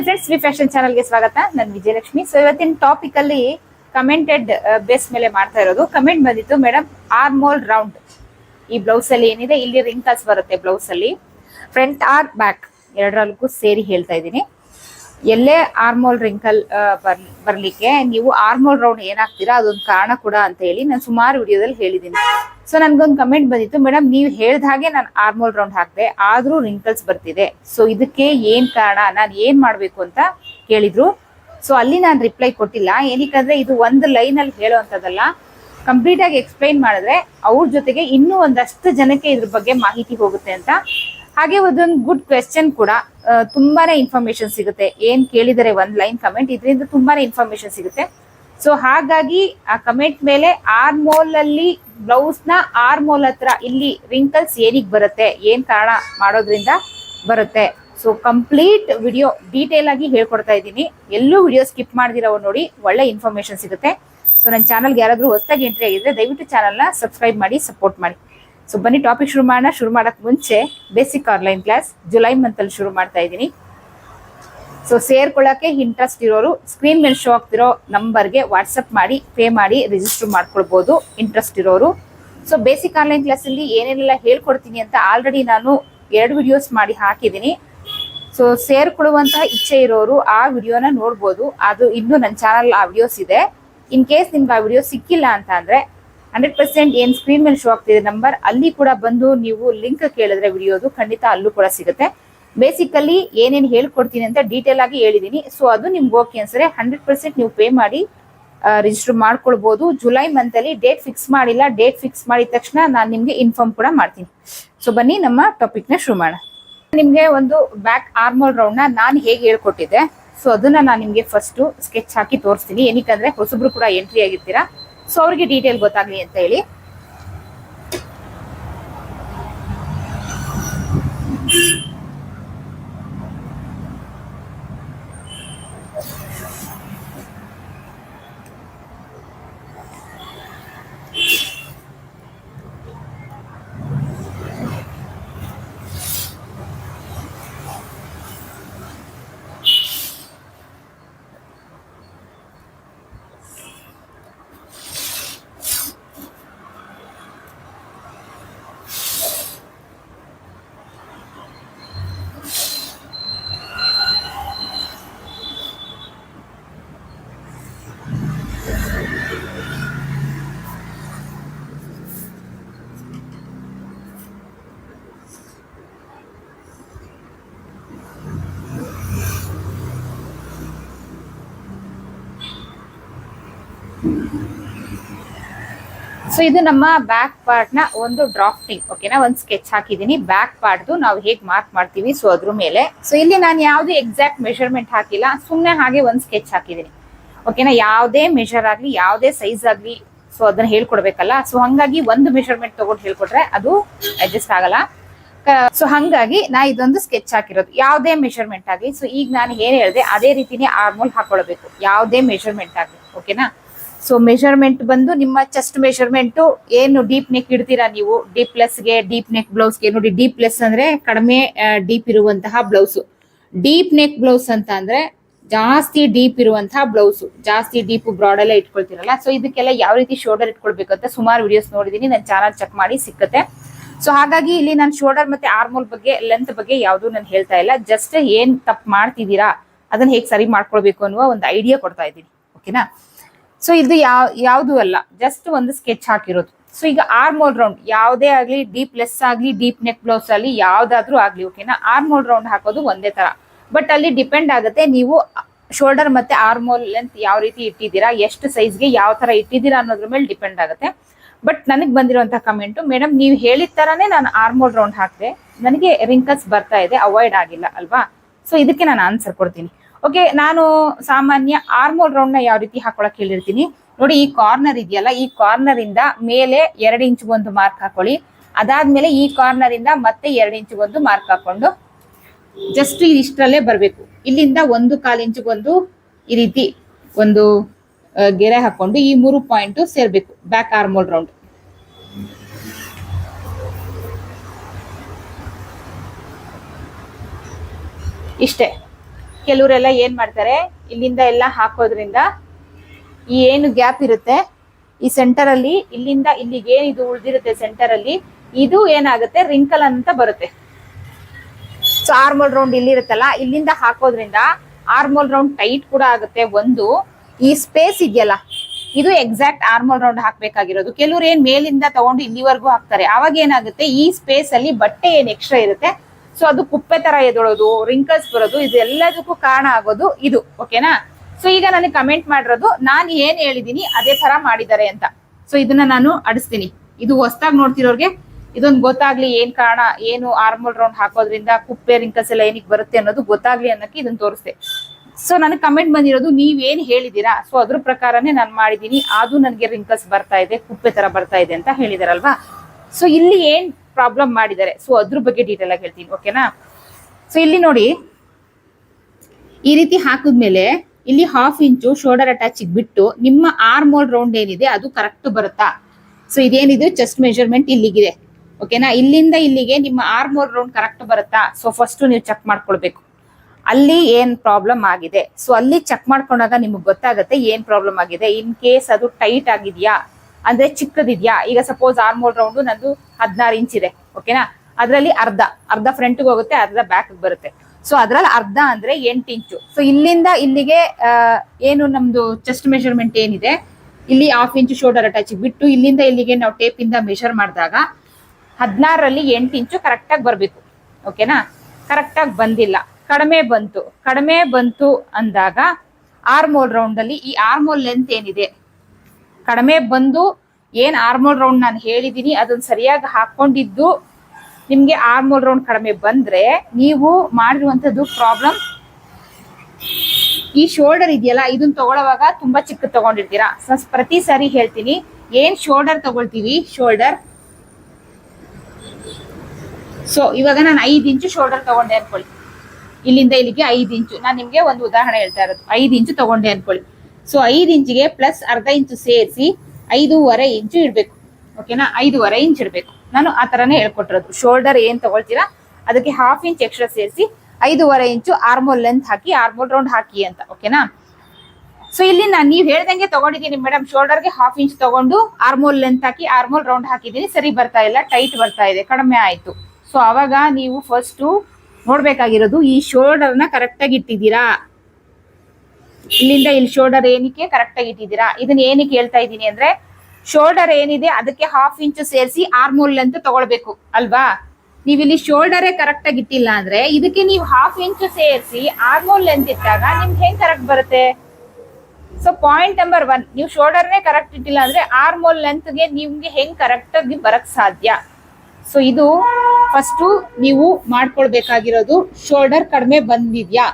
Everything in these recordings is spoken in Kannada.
ನಮಸ್ತೆ ಫ್ರೆಂಡ್ಸ್ ವಿ ಫ್ಯಾಷನ್ ಚಾನಲ್ಗೆ ಸ್ವಾಗತ. ನಾನು ವಿಜಯಲಕ್ಷ್ಮಿ. ಸೊ ಇವತ್ತಿನ ಟಾಪಿಕ್ ಅಲ್ಲಿ ಕಮೆಂಟೆಡ್ ಬೇಸ್ ಮೇಲೆ ಮಾಡ್ತಾ ಇರೋದು. ಕಮೆಂಟ್ ಬಂದಿತ್ತು ಮೇಡಮ್ ಆರ್ಮೋಲ್ ರೌಂಡ್ ಈ ಬ್ಲೌಸ್ ಅಲ್ಲಿ ಏನಿದೆ? ಇಲ್ಲಿ ರಿಂಕಲ್ಸ್ ಬರುತ್ತೆ ಬ್ಲೌಸ್ ಅಲ್ಲಿ. ಫ್ರಂಟ್ ಆರ್ ಬ್ಯಾಕ್ ಎರಡರಲ್ಲೂ ಸೇರಿ ಹೇಳ್ತಾ ಇದ್ದೀನಿ. ಎಲ್ಲೇ ಆರ್ಮೋಲ್ ರಿಂಕಲ್ ಬರ್, ಬರ್ಲಿಕ್ಕೆ, ನೀವು ಆರ್ಮೋಲ್ ರೌಂಡ್ ಏನಾಗ್ತೀರಾ? ಅದೊಂದು ಕಾರಣ ಕೂಡ ಅಂತ ಹೇಳಿ ನಾನು ಸುಮಾರು ವಿಡಿಯೋದಲ್ಲಿ ಹೇಳಿದ್ದೀನಿ. ಸೊ ನನ್ಗೊಂದು ಕಮೆಂಟ್ ಬಂದಿತ್ತು. ಮೇಡಮ್, ನೀವು ಹೇಳ್ದ ಹಾಗೆ ನಾನು ಆರ್ಮೋಲ್ ರೌಂಡ್ ಹಾಕಿದೆ, ಆದರೂ ರಿಂಕಲ್ಸ್ ಬರ್ತಿದೆ. ಸೊ ಇದಕ್ಕೆ ಏನ್ ಕಾರಣ? ನಾನು ಏನ್ ಮಾಡಬೇಕು ಅಂತ ಕೇಳಿದ್ರು. ಸೊ ಅಲ್ಲಿ ನಾನು ರಿಪ್ಲೈ ಕೊಟ್ಟಿಲ್ಲ. ಏನಕ್ಕಂದ್ರೆ, ಇದು ಒಂದು ಲೈನ್ ಅಲ್ಲಿ ಹೇಳುವಂತದಲ್ಲ ಕಂಪ್ಲೀಟ್ ಆಗಿ ಎಕ್ಸ್ಪ್ಲೈನ್ ಮಾಡಿದ್ರೆ ಅವ್ರ ಜೊತೆಗೆ ಇನ್ನೂ ಒಂದಷ್ಟು ಜನಕ್ಕೆ ಇದ್ರ ಬಗ್ಗೆ ಮಾಹಿತಿ ಹೋಗುತ್ತೆ ಅಂತ. ಹಾಗೆ ಒಂದೊಂದು ಗುಡ್ ಕ್ವೆಶ್ಚನ್ ಕೂಡ ತುಂಬಾನೇ ಇನ್ಫಾರ್ಮೇಶನ್ ಸಿಗುತ್ತೆ. ಏನ್ ಕೇಳಿದರೆ ಒಂದ್ ಲೈನ್ ಕಮೆಂಟ್ ಇದರಿಂದ ತುಂಬಾನೇ ಇನ್ಫಾರ್ಮೇಶನ್ ಸಿಗುತ್ತೆ. ಸೊ ಹಾಗಾಗಿ ಆ ಕಮೆಂಟ್ ಮೇಲೆ ಆರ್ಮೋಲ್ ಅಲ್ಲಿ ಬ್ಲೌಸ್ನ ಆರ್ಮೋಲ್ ಹತ್ರ ಇಲ್ಲಿ ರಿಂಕಲ್ಸ್ ಏನಿಗ್ ಬರುತ್ತೆ, ಏನ್ ಕಾರಣ ಮಾಡೋದ್ರಿಂದ ಬರುತ್ತೆ. ಸೊ ಕಂಪ್ಲೀಟ್ ವಿಡಿಯೋ ಡೀಟೇಲ್ ಆಗಿ ಹೇಳ್ಕೊಡ್ತಾ ಇದ್ದೀನಿ. ಎಲ್ಲೂ ವಿಡಿಯೋ ಸ್ಕಿಪ್ ಮಾಡ್ದಿರೋ ನೋಡಿ ಒಳ್ಳೆ ಇನ್ಫಾರ್ಮೇಶನ್ ಸಿಗುತ್ತೆ. ಸೊ ನನ್ನ ಚಾನಲ್ಗೆ ಯಾರಾದರೂ ಹೊಸದಾಗಿ ಎಂಟ್ರಿ ಆಗಿದ್ರೆ ದಯವಿಟ್ಟು ಚಾನಲ್ನ ಸಬ್ಸ್ಕ್ರೈಬ್ ಮಾಡಿ ಸಪೋರ್ಟ್ ಮಾಡಿ. ಸೊ ಬನ್ನಿ ಟಾಪಿಕ್ ಶುರು ಮಾಡೋಣ. ಶುರು ಮಾಡಕ್ ಮುಂಚೆ ಬೇಸಿಕ್ ಆನ್ಲೈನ್ ಕ್ಲಾಸ್ ಜುಲೈ ಮಂತಲ್ಲಿ ಶುರು ಮಾಡ್ತಾ ಇದ್ದೀನಿ. ಸೊ ಸೇರ್ಕೊಳ್ಳೋಕೆ ಇಂಟ್ರೆಸ್ಟ್ ಇರೋರು ಸ್ಕ್ರೀನ್ ಮೇಲೆ ಶೋ ಆಗ್ತಿರೋ ನಂಬರ್ಗೆ ವಾಟ್ಸಪ್ ಮಾಡಿ ಪೇ ಮಾಡಿ ರಿಜಿಸ್ಟರ್ ಮಾಡ್ಕೊಳ್ಬೋದು ಇಂಟ್ರೆಸ್ಟ್ ಇರೋರು. ಸೊ ಬೇಸಿಕ್ ಆನ್ಲೈನ್ ಕ್ಲಾಸಲ್ಲಿ ಏನೇನೆಲ್ಲ ಹೇಳ್ಕೊಡ್ತೀನಿ ಅಂತ ಆಲ್ರೆಡಿ ನಾನು ಎರಡು ವಿಡಿಯೋಸ್ ಮಾಡಿ ಹಾಕಿದ್ದೀನಿ. ಸೊ ಸೇರ್ಕೊಳ್ಳುವಂತಹ ಇಚ್ಛೆ ಇರೋರು ಆ ವಿಡಿಯೋನ ನೋಡ್ಬೋದು. ಅದು ಇನ್ನೂ ನನ್ನ ಚಾನಲ್ ಆ ವಿಡಿಯೋಸ್ ಇದೆ. ಇನ್ ಕೇಸ್ ನಿಮ್ಗೆ ಆ ವಿಡಿಯೋ ಸಿಕ್ಕಿಲ್ಲ ಅಂತ ಅಂದರೆ ಹಂಡ್ರೆಡ್ ಪರ್ಸೆಂಟ್ ಏನು ಸ್ಕ್ರೀನ್ ಮೇಲೆ ಶೋ ಆಗ್ತಿದೆ ನಂಬರ್ ಅಲ್ಲಿ ಕೂಡ ಬಂದು ನೀವು ಲಿಂಕ್ ಕೇಳಿದ್ರೆ ವಿಡಿಯೋದು ಖಂಡಿತ ಅಲ್ಲೂ ಕೂಡ ಸಿಗುತ್ತೆ. ಬೇಸಿಕಲಿ ಏನೇನು ಹೇಳ್ಕೊಡ್ತೀನಿ ಅಂತ ಡೀಟೇಲ್ ಆಗಿ ಹೇಳಿದ್ದೀನಿ ಸೊ ಅದು ನಿಮ್ಗೆ ಓಕೆ ಅನ್ಸರೆ ಹಂಡ್ರೆಡ್ ಪರ್ಸೆಂಟ್ ನೀವು ಪೇ ಮಾಡಿ ರಿಜಿಸ್ಟರ್ ಮಾಡ್ಕೊಳ್ಬಹುದು ಜುಲೈ ಮಂತ್ ಅಲ್ಲಿ ಡೇಟ್ ಫಿಕ್ಸ್ ಮಾಡಿಲ್ಲ ಡೇಟ್ ಫಿಕ್ಸ್ ಮಾಡಿದ ತಕ್ಷಣ ನಾನು ನಿಮ್ಗೆ ಇನ್ಫಾರ್ಮ್ ಕೂಡ ಮಾಡ್ತೀನಿ. ಸೊ ಬನ್ನಿ ನಮ್ಮ ಟಾಪಿಕ್ನ ಶುರು ಮಾಡೋಣ. ನಿಮ್ಗೆ ಒಂದು ಬ್ಯಾಕ್ ಆರ್ಮೋಲ್ ರೌಂಡ್ನ ನಾನು ಹೇಗೆ ಹೇಳ್ಕೊಟ್ಟಿದ್ದೆ? ಸೊ ಅದನ್ನ ನಾನು ನಿಮ್ಗೆ ಫಸ್ಟ್ ಸ್ಕೆಚ್ ಹಾಕಿ ತೋರಿಸ್ತೀನಿ. ಏನಕ್ಕಂದ್ರೆ ಹೊಸಬ್ರು ಕೂಡ ಎಂಟ್ರಿ ಆಗಿರ್ತೀರಾ? ಸೊ ಅವ್ರಿಗೆ ಡೀಟೇಲ್ ಗೊತ್ತಾಗ್ಲಿ ಅಂತ ಹೇಳಿ. ಸೊ ಇದು ನಮ್ಮ ಬ್ಯಾಕ್ ಪಾರ್ಟ್ನ ಒಂದು ಡ್ರಾಫ್ಟಿಂಗ್ ಓಕೆನಾ ಒಂದು ಸ್ಕೆಚ್ ಹಾಕಿದೀನಿ. ಬ್ಯಾಕ್ ಪಾರ್ಟ್ ನಾವು ಹೇಗ್ ಮಾರ್ಕ್ ಮಾಡ್ತೀವಿ ಸೊ ಅದ್ರ ಮೇಲೆ. ಸೊ ಇಲ್ಲಿ ನಾನು ಯಾವ್ದು ಎಕ್ಸಾಕ್ಟ್ ಮೆಷರ್ಮೆಂಟ್ ಹಾಕಿಲ್ಲ ಸುಮ್ಮನೆ ಹಾಗೆ ಒಂದು ಸ್ಕೆಚ್ ಹಾಕಿದೀನಿ. ಓಕೆನಾ ಯಾವುದೇ ಮೆಷರ್ ಆಗಲಿ, ಯಾವುದೇ ಸೈಜ್ ಆಗಲಿ ಸೊ ಅದನ್ನ ಹೇಳ್ಕೊಡ್ಬೇಕಲ್ಲ. ಸೊ ಹಂಗಾಗಿ ಒಂದು ಮೆಷರ್ಮೆಂಟ್ ತಗೊಂಡು ಹೇಳ್ಕೊಟ್ರೆ ಅದು ಅಡ್ಜಸ್ಟ್ ಆಗಲ್ಲ. ಸೊ ಹಂಗಾಗಿ ನಾ ಇದೊಂದು ಸ್ಕೆಚ್ ಹಾಕಿರೋದು. ಯಾವುದೇ ಮೆಷರ್ಮೆಂಟ್ ಆಗಲಿ ಸೊ ಈಗ ನಾನು ಏನ್ ಹೇಳಿದೆ, ಅದೇ ರೀತಿನೇ ಆರ್ಮೋಲ್ ಹಾಕೊಳ್ಬೇಕು. ಯಾವುದೇ ಮೆಷರ್ಮೆಂಟ್ ಆಗಲಿ ಓಕೆನಾ ಸೊ ಮೆಷರ್ಮೆಂಟ್ ಬಂದು ನಿಮ್ಮ ಚೆಸ್ಟ್ ಮೆಷರ್ಮೆಂಟ್ ಏನು ಡೀಪ್ ನೆಕ್ ಇಡ್ತೀರಾ ನೀವು? ಡೀಪ್ಗೆ ಡೀಪ್ ನೆಕ್ ಬ್ಲೌಸ್ಗೆ ನೋಡಿ ಡೀಪ್ ಪ್ಲಸ್ ಅಂದ್ರೆ ಕಡಿಮೆ ಡೀಪ್ ಇರುವಂತಹ ಬ್ಲೌಸ್ ಡೀಪ್ ನೆಕ್ ಬ್ಲೌಸ್ ಅಂತ ಅಂದ್ರೆ ಜಾಸ್ತಿ ಡೀಪ್ ಇರುವಂತಹ ಬ್ಲೌಸ್ ಜಾಸ್ತಿ ಡೀಪ್ ಬ್ರಾಡ್ ಎಲ್ಲ ಇಟ್ಕೊಳ್ತೀರಲ್ಲ. ಸೊ ಇದಕ್ಕೆಲ್ಲ ಯಾವ ರೀತಿ ಶೋಲ್ಡರ್ ಇಟ್ಕೊಳ್ಬೇಕಂತ ಸುಮಾರು ವಿಡಿಯೋಸ್ ನೋಡಿದೀನಿ. ನನ್ನ ಚಾನಲ್ ಚೆಕ್ ಮಾಡಿ ಸಿಕ್ಕತ್ತೆ. ಸೊ ಹಾಗಾಗಿ ಇಲ್ಲಿ ನಾನು ಶೋಲ್ಡರ್ ಮತ್ತೆ ಆರ್ಮೋಲ್ ಬಗ್ಗೆ ಲೆಂತ್ ಬಗ್ಗೆ ಯಾವುದು ನಾನು ಹೇಳ್ತಾ ಇಲ್ಲ. ಜಸ್ಟ್ ಏನ್ ತಪ್ಪು ಮಾಡ್ತಿದ್ದೀರಾ, ಅದನ್ನ ಹೇಗೆ ಸರಿ ಮಾಡ್ಕೊಳ್ಬೇಕು ಅನ್ನುವ ಒಂದು ಐಡಿಯಾ ಕೊಡ್ತಾ ಇದ್ದೀನಿ. ಓಕೆನಾ ಸೊ ಇದು ಯಾವ, ಯಾವುದು ಅಲ್ಲ ಜಸ್ಟ್ ಒಂದು ಸ್ಕೆಚ್ ಹಾಕಿರೋದು. ಸೊ ಈಗ ಆರ್ಮೋಲ್ ರೌಂಡ್ ಯಾವುದೇ ಆಗಲಿ ಡೀಪ್ ಲೆಸ್ ಆಗಲಿ ಡೀಪ್ ನೆಕ್ ಬ್ಲೌಸ್ ಅಲ್ಲಿ ಯಾವ್ದಾದ್ರೂ ಆಗಲಿ ಓಕೆನಾ ಆರ್ಮೋಲ್ ರೌಂಡ್ ಹಾಕೋದು ಒಂದೇ ತರ. ಬಟ್ ಅಲ್ಲಿ ಡಿಪೆಂಡ್ ಆಗುತ್ತೆ ನೀವು ಶೋಲ್ಡರ್ ಮತ್ತೆ ಆರ್ಮೋಲ್ ಲೆಂತ್ ಯಾವ ರೀತಿ ಇಟ್ಟಿದ್ದೀರಾ, ಎಷ್ಟು ಸೈಜ್ಗೆ ಯಾವ ತರ ಇಟ್ಟಿದ್ದೀರಾ ಅನ್ನೋದ್ರ ಮೇಲೆ ಡಿಪೆಂಡ್ ಆಗುತ್ತೆ. ಬಟ್ ನನಗೆ ಬಂದಿರುವಂತ ಕಮೆಂಟು ಮೇಡಮ್ ನೀವು ಹೇಳಿದ ತರಾನೇ ನಾನು ಆರ್ಮೋಲ್ ರೌಂಡ್ ಹಾಕಿದೆ. ನನಗೆ ರಿಂಕಲ್ಸ್ ಬರ್ತಾ ಇದೆ ಅವಾಯ್ಡ್ ಆಗಿಲ್ಲ, ಅಲ್ವಾ? ಸೊ ಇದಕ್ಕೆ ನಾನು ಆನ್ಸರ್ ಕೊಡ್ತೀನಿ. ಓಕೆ ನಾನು ಸಾಮಾನ್ಯ ಆರ್ಮೋಲ್ ರೌಂಡ್ನ ಯಾವ ರೀತಿ ಹಾಕೊಳಕ್ ಹೇಳಿರ್ತೀನಿ. ನೋಡಿ, ಈ ಕಾರ್ನರ್ ಇದೆಯಲ್ಲ, ಈ ಕಾರ್ನರ್ ಇಂದ ಮೇಲೆ ಎರಡು ಇಂಚು ಒಂದು ಮಾರ್ಕ್ ಹಾಕೊಳ್ಳಿ. ಅದಾದ್ಮೇಲೆ ಈ ಕಾರ್ನರ್ ಇಂದ ಮತ್ತೆ ಎರಡು ಇಂಚು ಒಂದು ಮಾರ್ಕ್ ಹಾಕೊಂಡು ಜಸ್ಟ್ ಇಷ್ಟರಲ್ಲೇ ಬರಬೇಕು. ಇಲ್ಲಿಂದ ಒಂದು ಕಾಲು ಇಂಚಿಗೊಂದು ಈ ರೀತಿ ಒಂದು ಗೆರೆ ಹಾಕೊಂಡು ಈ ಮೂರು ಪಾಯಿಂಟ್ ಸೇರ್ಬೇಕು ಬ್ಯಾಕ್ ಆರ್ಮೋಲ್ ರೌಂಡ್ ಇಷ್ಟೇ. ಕೆಲವರೆಲ್ಲ ಏನ್ ಮಾಡ್ತಾರೆ? ಇಲ್ಲಿಂದ ಎಲ್ಲ ಹಾಕೋದ್ರಿಂದ ಈ ಏನು ಗ್ಯಾಪ್ ಇರುತ್ತೆ, ಈ ಸೆಂಟರ್ ಅಲ್ಲಿ, ಇಲ್ಲಿಂದ ಇಲ್ಲಿಗೆ ಏನಿದು ಉಳಿದಿರುತ್ತೆ ಸೆಂಟರ್ ಅಲ್ಲಿ, ಇದು ಏನಾಗುತ್ತೆ? ರಿಂಕಲ್ ಅಂತ ಬರುತ್ತೆ. ಸೊ ಆರ್ಮೋಲ್ ರೌಂಡ್ ಇಲ್ಲಿರುತ್ತಲ್ಲ, ಇಲ್ಲಿಂದ ಹಾಕೋದ್ರಿಂದ ಆರ್ಮೋಲ್ ರೌಂಡ್ ಟೈಟ್ ಕೂಡ ಆಗುತ್ತೆ. ಒಂದು, ಈ ಸ್ಪೇಸ್ ಇದೆಯಲ್ಲ, ಇದು ಎಕ್ಸಾಕ್ಟ್ ಆರ್ಮೋಲ್ ರೌಂಡ್ ಹಾಕ್ಬೇಕಾಗಿರೋದು. ಕೆಲವ್ರು ಏನ್ ಮೇಲಿಂದ ತಗೊಂಡು ಇಲ್ಲಿವರೆಗೂ ಹಾಕ್ತಾರೆ. ಅವಾಗ ಏನಾಗುತ್ತೆ? ಈ ಸ್ಪೇಸ್ ಅಲ್ಲಿ ಬಟ್ಟೆ ಏನ್ ಎಕ್ಸ್ಟ್ರಾ ಇರುತ್ತೆ? ಸೊ ಅದು ಕುಪ್ಪೆ ತರ ಎದೊಳೋದು ರಿಂಕಲ್ಸ್ ಬರೋದು ಇದೆಲ್ಲದಕ್ಕೂ ಕಾರಣ ಆಗೋದು ಇದು ಓಕೆನಾ ಸೊ ಈಗ ನನಗೆ ಕಮೆಂಟ್ ಮಾಡಿರೋದು, ನಾನು ಏನ್ ಹೇಳಿದೀನಿ, ಅದೇ ತರ ಮಾಡಿದ್ದಾರೆ ಅಂತ. ಸೊ ಇದನ್ನ ನಾನು ಅಡಿಸ್ತೀನಿ. ಇದು ಹೊಸ್ದಾಗಿ ನೋಡ್ತಿರೋರ್ಗೆ, ಇದೊಂದು ಗೊತ್ತಾಗ್ಲಿ ಏನ್ ಕಾರಣ, ಏನು ಆರ್ಮೋಲ್ ರೌಂಡ್ ಹಾಕೋದ್ರಿಂದ ಕುಪ್ಪೆ ರಿಂಕಲ್ಸ್ ಎಲ್ಲ ಏನಕ್ಕೆ ಬರುತ್ತೆ ಅನ್ನೋದು ಗೊತ್ತಾಗ್ಲಿ ಅನ್ನಕ್ಕೆ ಇದನ್ನ ತೋರಿಸ್ತೆ ಸೊ ನನಗೆ ಕಮೆಂಟ್ ಬಂದಿರೋದು ನೀವೇನ್ ಹೇಳಿದೀರಾ? ಸೊ ಅದ್ರ ಪ್ರಕಾರನೇ ನಾನು ಮಾಡಿದ್ದೀನಿ ಅದು ನನಗೆ ರಿಂಕಲ್ಸ್ ಬರ್ತಾ ಇದೆ, ಕುಪ್ಪೆ ತರ ಬರ್ತಾ ಇದೆ ಅಂತ ಹೇಳಿದಾರಲ್ವಾ? ಸೊ ಇಲ್ಲಿ ಏನ್ ಪ್ರಾಬ್ಲಮ್ ಮಾಡಿದ್ದಾರೆ. ಸೊ ಅದ್ರ ಬಗ್ಗೆ ಡೀಟೇಲ್ ಆಗಿ ಹೇಳ್ತೀನಿ ಓಕೆನಾ ಸೊ ಇಲ್ಲಿ ನೋಡಿ, ಈ ರೀತಿ ಹಾಕಿದ್ಮೇಲೆ ಇಲ್ಲಿ ಹಾಫ್ ಇಂಚು ಶೋಲ್ಡರ್ ಅಟ್ಯಾಚ್ ಬಿಟ್ಟು ನಿಮ್ಮ ಆರ್ಮೋಲ್ ರೌಂಡ್ ಏನಿದೆ, ಅದು ಕರೆಕ್ಟ್ ಬರುತ್ತಾ? ಸೊ ಇದೇನಿದೆ? ಚೆಸ್ಟ್ ಮೆಜರ್ಮೆಂಟ್ ಇಲ್ಲಿಗಿದೆ ಓಕೆನಾ ಇಲ್ಲಿಂದ ಇಲ್ಲಿಗೆ ನಿಮ್ಮ ಆರ್ಮೋಲ್ ರೌಂಡ್ ಕರೆಕ್ಟ್ ಬರುತ್ತಾ? ಸೊ ಫಸ್ಟ್ ನೀವು ಚೆಕ್ ಮಾಡ್ಕೊಳ್ಬೇಕು. ಅಲ್ಲಿ ಏನ್ ಪ್ರಾಬ್ಲಮ್ ಆಗಿದೆ? ಸೊ ಅಲ್ಲಿ ಚೆಕ್ ಮಾಡ್ಕೊಂಡಾಗ ನಿಮ್ಗೆ ಗೊತ್ತಾಗುತ್ತೆ ಏನ್ ಪ್ರಾಬ್ಲಮ್ ಆಗಿದೆ? ಇನ್ ಕೇಸ್ ಅದು ಟೈಟ್ ಆಗಿದ್ಯಾ? ಅಂದ್ರೆ ಚಿಕ್ಕದಿದ್ಯಾ? ಈಗ ಸಪೋಸ್ ಆರ್ಮೋಲ್ ರೌಂಡ್ ನಂದು ಹದಿನಾರು ಇಂಚ್ ಇದೆ ಓಕೆನಾ ಅದರಲ್ಲಿ ಅರ್ಧ ಅರ್ಧ ಫ್ರಂಟ್ಗೆ ಹೋಗುತ್ತೆ, ಅರ್ಧ ಬ್ಯಾಕ್ ಬರುತ್ತೆ. ಸೊ ಅದ್ರಲ್ಲಿ ಅರ್ಧ ಅಂದ್ರೆ ಎಂಟು ಇಂಚು ಸೊ ಇಲ್ಲಿಂದ ಇಲ್ಲಿಗೆ ಏನು ನಮ್ದು ಚೆಸ್ಟ್ ಮೆಷರ್ಮೆಂಟ್ ಏನಿದೆ? ಇಲ್ಲಿ ಹಾಫ್ ಇಂಚು ಶೋಲ್ಡರ್ ಅಟ್ಯಾಚ್ ಬಿಟ್ಟು ಇಲ್ಲಿಂದ ಇಲ್ಲಿಗೆ ನಾವು ಟೇಪ್ ಇಂದ ಮೆಷರ್ ಮಾಡಿದಾಗ ಹದಿನಾರರಲ್ಲಿ ಎಂಟು ಇಂಚು ಕರೆಕ್ಟಾಗಿ ಬರಬೇಕು ಓಕೆನಾ ಕರೆಕ್ಟಾಗಿ ಬಂದಿಲ್ಲ. ಕಡಿಮೆ ಬಂತು. ಕಡಿಮೆ ಬಂತು ಅಂದಾಗ ಆರ್ಮೋಲ್ ರೌಂಡ್ ಅಲ್ಲಿ ಈ ಆರ್ಮೋಲ್ ಲೆಂತ್ ಏನಿದೆ? ಕಡಿಮೆ ಬಂದು ಏನ್ ಆರ್ಮೋಲ್ ರೌಂಡ್ ನಾನು ಹೇಳಿದ್ದೀನಿ ಅದನ್ನ ಸರಿಯಾಗಿ ಹಾಕೊಂಡಿದ್ದು. ನಿಮಗೆ ಆರ್ಮೋಲ್ ರೌಂಡ್ ಕಡಿಮೆ ಬಂದ್ರೆ ನೀವು ಮಾಡಿರುವಂತದ್ದು ಪ್ರಾಬ್ಲಮ್ ಈ ಶೋಲ್ಡರ್ ಇದೆಯಲ್ಲ ಇದನ್ನ ತಗೊಳ್ಳೋವಾಗ ತುಂಬಾ ಚಿಕ್ಕ ತಗೊಂಡಿರ್ತೀರಾ. ಪ್ರತಿ ಸಾರಿ ಹೇಳ್ತೀನಿ, ಏನ್ ಶೋಲ್ಡರ್ ತಗೊಳ್ತೀವಿ ಶೋಲ್ಡರ್ ಸೊ ಇವಾಗ ನಾನು ಐದು ಇಂಚು ಶೋಲ್ಡರ್ ತಗೊಂಡೆ ಅನ್ಕೊಳ್ಳಿ. ಇಲ್ಲಿಂದ ಇಲ್ಲಿಗೆ ಐದು ಇಂಚು. ನಾನು ನಿಮಗೆ ಒಂದು ಉದಾಹರಣೆ ಹೇಳ್ತಾ ಇರೋದು. ಐದು ಇಂಚು ತಗೊಂಡೆ ಅನ್ಕೊಳ್ಳಿ. ಸೊ ಐದು ಇಂಚಿಗೆ ಪ್ಲಸ್ ಅರ್ಧ ಇಂಚು ಸೇರಿಸಿ ಐದೂವರೆ ಇಂಚು ಇಡಬೇಕು. ಓಕೆನಾ ಐದೂವರೆ ಇಂಚ್ ಇಡಬೇಕು. ನಾನು ಆ ತರನೇ ಹೇಳ್ಕೊಟ್ಟಿರೋದು. ಶೋಲ್ಡರ್ ಏನು ತಗೊಳ್ತೀರಾ? ಅದಕ್ಕೆ ಹಾಫ್ ಇಂಚ್ ಎಕ್ಸ್ಟ್ರಾ ಸೇರಿಸಿ ಐದೂವರೆ ಇಂಚು ಆರ್ಮೋಲ್ ಲೆಂತ್ ಹಾಕಿ ಆರ್ಮೋಲ್ ರೌಂಡ್ ಹಾಕಿ ಅಂತ. ಓಕೆನಾ ಸೊ ಇಲ್ಲಿ ನಾನು ನೀವು ಹೇಳ್ದಂಗೆ ತಗೊಂಡಿದ್ದೀನಿ ಮೇಡಮ್ ಶೋಲ್ಡರ್ಗೆ ಹಾಫ್ ಇಂಚ್ ತಗೊಂಡು ಆರ್ಮೋಲ್ ಲೆಂತ್ ಹಾಕಿ ಆರ್ಮೋಲ್ ರೌಂಡ್ ಹಾಕಿದ್ದೀನಿ. ಸರಿ ಬರ್ತಾ ಇಲ್ಲ ಟೈಟ್ ಬರ್ತಾ ಇದೆ, ಕಡಿಮೆ ಆಯಿತು. ಸೊ ಅವಾಗ ನೀವು ಫಸ್ಟು ನೋಡ್ಬೇಕಾಗಿರೋದು ಈ ಶೋಲ್ಡರ್ನ ಕರೆಕ್ಟಾಗಿ ಇಟ್ಟಿದ್ದೀರಾ? ಇಲ್ಲಿಂದ ಇಲ್ಲಿ ಶೋಲ್ಡರ್ ಏನಕ್ಕೆ ಕರೆಕ್ಟಾಗಿ ಇಟ್ಟಿದ್ದೀರಾ? ಇದನ್ನ ಏನಕ್ಕೆ ಹೇಳ್ತಾ ಇದ್ದೀನಿ ಅಂದ್ರೆ ಶೋಲ್ಡರ್ ಏನಿದೆ ಅದಕ್ಕೆ ಹಾಫ್ ಇಂಚ್ ಸೇರಿಸಿ ಆರ್ಮೋಲ್ ಲೆಂತ್ ತಗೊಳ್ಬೇಕು, ಅಲ್ವಾ? ನೀವು ಇಲ್ಲಿ ಶೋಲ್ಡರೇ ಕರೆಕ್ಟ್ ಆಗಿ ಇಟ್ಟಿಲ್ಲ ಅಂದ್ರೆ, ಇದಕ್ಕೆ ನೀವು ಹಾಫ್ ಇಂಚ್ ಸೇರಿಸಿ ಆರ್ಮೋಲ್ ಲೆಂತ್ ಇಟ್ಟಾಗ ನಿಮ್ಗೆ ಹೆಂಗ್ ಕರೆಕ್ಟ್ ಬರುತ್ತೆ? ಸೊ ಪಾಯಿಂಟ್ ನಂಬರ್ ಒನ್ ನೀವು ಶೋಲ್ಡರ್ನೇ ಕರೆಕ್ಟ್ ಇಟ್ಟಿಲ್ಲ ಅಂದ್ರೆ ಆರ್ಮೋಲ್ ಲೆಂತ್ಗೆ ನಿಮ್ಗೆ ಹೆಂಗ್ ಕರೆಕ್ಟ್ ಆಗಿ ಬರಕ್ ಸಾಧ್ಯ? ಸೊ ಇದು ಫಸ್ಟು ನೀವು ಮಾಡ್ಕೊಳ್ಬೇಕಾಗಿರೋದು ಶೋಲ್ಡರ್ ಕಡಿಮೆ ಬಂದಿದ್ಯಾ?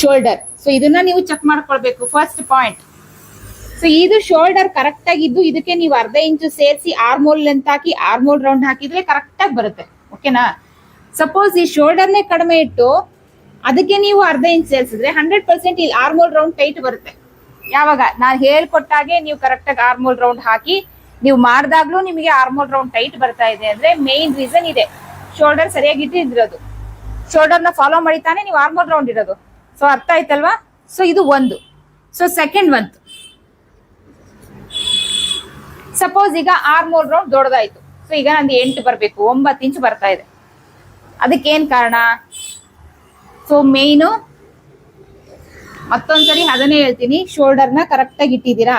ಶೋಲ್ಡರ್ ಸೊ ಇದನ್ನ ನೀವು ಚೆಕ್ ಮಾಡ್ಕೊಳ್ಬೇಕು. ಫಸ್ಟ್ ಪಾಯಿಂಟ್ ಸೊ ಇದು ಶೋಲ್ಡರ್ ಕರೆಕ್ಟ್ ಆಗಿದ್ದು ಇದಕ್ಕೆ ನೀವು ಅರ್ಧ ಇಂಚು ಸೇರಿಸಿ ಆರ್ಮೋಲ್ ಲೆಂತ್ ಹಾಕಿ ಆರ್ಮೋಲ್ ರೌಂಡ್ ಹಾಕಿದ್ರೆ ಕರೆಕ್ಟ್ ಆಗಿ ಬರುತ್ತೆ. ಓಕೆನಾ ಸಪೋಸ್ ಈ ಶೋಲ್ಡರ್ನೇ ಕಡಿಮೆ ಇಟ್ಟು ಅದಕ್ಕೆ ನೀವು ಅರ್ಧ ಇಂಚ್ ಸೇರಿಸಿದ್ರೆ ಹಂಡ್ರೆಡ್ ಪರ್ಸೆಂಟ್ ಇಲ್ಲಿ ಆರ್ಮೋಲ್ ರೌಂಡ್ ಟೈಟ್ ಬರುತ್ತೆ. ಯಾವಾಗ? ನಾನು ಹೇಳ್ಕೊಟ್ಟಾಗೆ ನೀವು ಕರೆಕ್ಟ್ ಆಗಿ ಆರ್ಮೋಲ್ ರೌಂಡ್ ಹಾಕಿ, ನೀವು ಮಾಡಿದಾಗ್ಲೂ ನಿಮಗೆ ಆರ್ಮೋಲ್ ರೌಂಡ್ ಟೈಟ್ ಬರ್ತಾ ಇದೆ ಅಂದ್ರೆ ಮೇನ್ ರೀಸನ್ ಇದೆ. ಶೋಲ್ಡರ್ ಸರಿಯಾಗಿ ಇಟ್ಟಿದ್ರದು ಶೋಲ್ಡರ್ನ ಫಾಲೋ ಮಾಡಿ ತಾನೇ ನೀವು ಆರ್ಮೋಲ್ ರೌಂಡ್ ಇರೋದು ಸೊ ಅರ್ಥ ಆಯ್ತಲ್ವಾ? ಸೊ ಇದು ಒಂದು. ಸೊ ಸೆಕೆಂಡ್ ಮಂತ್ ಸಪೋಸ್ ಈಗ ಆರ್ ಮೂರ್ ರೌಂಡ್ ದೊಡ್ಡದಾಯ್ತು. ಸೊ ಈಗ ನಂದು ಎಂಟು ಬರಬೇಕು. ಒಂಬತ್ತು ಇಂಚು ಬರ್ತಾ ಇದೆ. ಅದಕ್ಕೇನ್ ಕಾರಣ? ಸೊ ಮೇಯ್ನು ಮತ್ತೊಂದ್ಸರಿ ಅದನ್ನೇ ಹೇಳ್ತೀನಿ. ಶೋಲ್ಡರ್ನ ಕರೆಕ್ಟಾಗಿ ಇಟ್ಟಿದ್ದೀರಾ?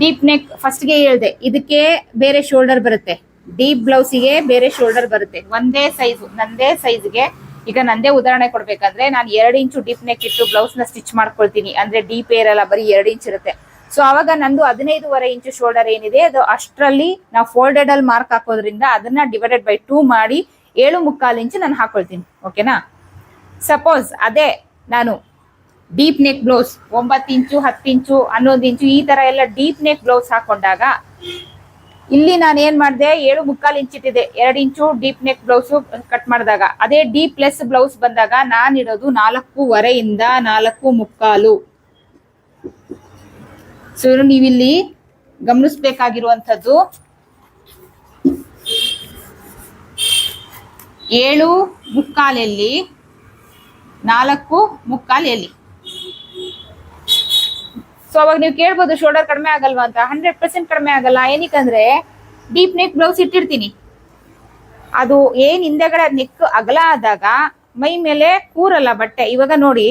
ಡೀಪ್ ನೆಕ್ ಫಸ್ಟ್ಗೆ ಹೇಳ್ದೆ. ಇದಕ್ಕೆ ಬೇರೆ ಶೋಲ್ಡರ್ ಬರುತ್ತೆ. ಡೀಪ್ ಬ್ಲೌಸಿಗೆ ಬೇರೆ ಶೋಲ್ಡರ್ ಬರುತ್ತೆ. ಒಂದೇ ಸೈಜ್ ನಂದೇ ಸೈಜ್ಗೆ ಈಗ ನಂದೇ ಉದಾಹರಣೆ ಕೊಡ್ಬೇಕಂದ್ರೆ ನಾನು ಎರಡು ಇಂಚು ಡೀಪ್ ನೆಕ್ ಇಟ್ಟು ಬ್ಲೌಸ್ನ ಸ್ಟಿಚ್ ಮಾಡ್ಕೊಳ್ತೀನಿ. ಅಂದ್ರೆ ಡೀಪ್ ಇರಲ್ಲ ಬರೀ ಎರಡು ಇಂಚ್ ಇರುತ್ತೆ. ಸೊ ಅವಾಗ ನಂದು ಹದಿನೈದುವರೆ ಇಂಚು ಶೋಲ್ಡರ್ ಏನಿದೆ, ಅದು ಅಷ್ಟರಲ್ಲಿ ನಾವು ಫೋಲ್ಡೆಡ್ ಅಲ್ಲಿ ಮಾರ್ಕ್ ಹಾಕೋದ್ರಿಂದ ಅದನ್ನ ಡಿವೈಡೆಡ್ ಬೈ ಟೂ ಮಾಡಿ ಏಳು ಮುಕ್ಕಾಲು ಇಂಚು ನಾನು ಹಾಕೊಳ್ತೀನಿ. ಓಕೆನಾ ಸಪೋಸ್ ಅದೇ ನಾನು ಡೀಪ್ ನೆಕ್ ಬ್ಲೌಸ್ ಒಂಬತ್ತು ಇಂಚು, ಹತ್ತು ಇಂಚು ಹನ್ನೊಂದು ಇಂಚು ಈ ತರ ಎಲ್ಲ ಡೀಪ್ ನೆಕ್ ಬ್ಲೌಸ್ ಹಾಕೊಂಡಾಗ ಇಲ್ಲಿ ನಾನು ಏನ್ ಮಾಡಿದೆ, ಏಳು ಮುಕ್ಕಾಲು ಇಂಚ್ ಇಟ್ಟಿದೆ ಎರಡು inch deep neck blouse cut ಮಾಡಿದಾಗ. ಅದೇ ಡೀಪ್ ಪ್ಲಸ್ ಬ್ಲೌಸ್ ಬಂದಾಗ ನಾನು ಇಡೋದು ನಾಲ್ಕೂವರೆಯಿಂದ ನಾಲ್ಕು ಮುಕ್ಕಾಲು ಸೊ ನೀವಿಲ್ಲಿ ಗಮನಿಸ್ಬೇಕಾಗಿರುವಂಥದ್ದು ಏಳು ಮುಕ್ಕಾಲು ಎಲ್ಲಿ ನಾಲ್ಕು ಮುಕ್ಕಾಲು ಎಲ್ಲಿ ಸೊ ಅವಾಗ ನೀವು ಕೇಳ್ಬೋದು ಶೋಲ್ಡರ್ ಕಡಿಮೆ ಆಗಲ್ವಾ ಅಂತ. ಹಂಡ್ರೆಡ್ ಪರ್ಸೆಂಟ್ ಕಡಿಮೆ ಆಗಲ್ಲ. ಏನಕ್ಕಂದ್ರೆ ಡೀಪ್ ನೆಕ್ ಬ್ಲೌಸ್ ಇಟ್ಟಿರ್ತೀನಿ. ಅದು ಏನ್ ಹಿಂದೆಗಡೆ ನೆಕ್ ಅಗಲ ಆದಾಗ, ಮೈ ಮೇಲೆ ಕೂರಲ್ಲ ಬಟ್ಟೆ. ಇವಾಗ ನೋಡಿ